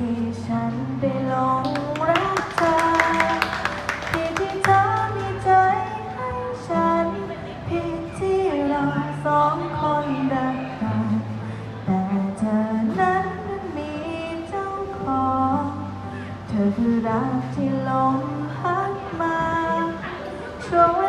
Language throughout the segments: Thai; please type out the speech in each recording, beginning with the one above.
ที่ฉันไปหลงรักเธอที่ที่เธอมีใจให้ฉันเพียงที่เราสองคนรักกันแต่เธอนั้นมีเจ้าของ เธอคือรักที่หลมพัดมาโชค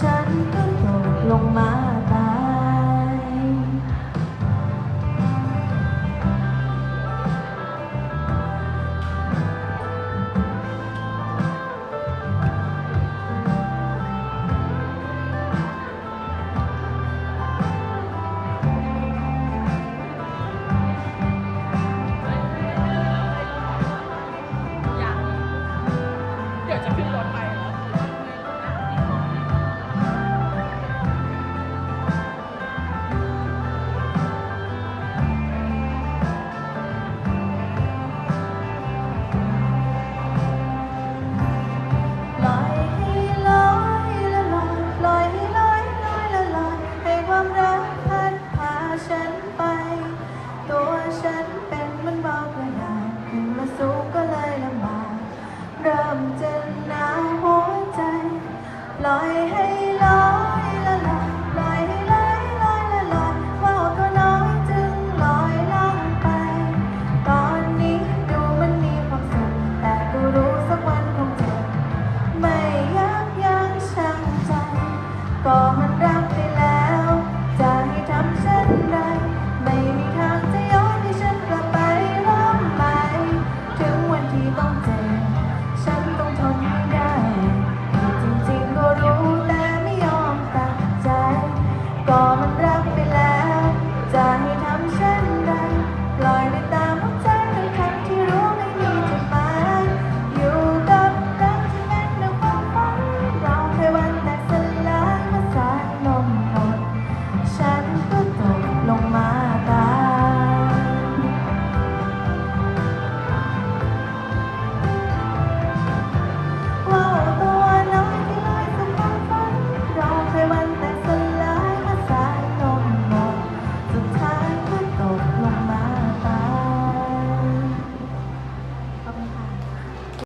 ฉันก็ตกลงมา nói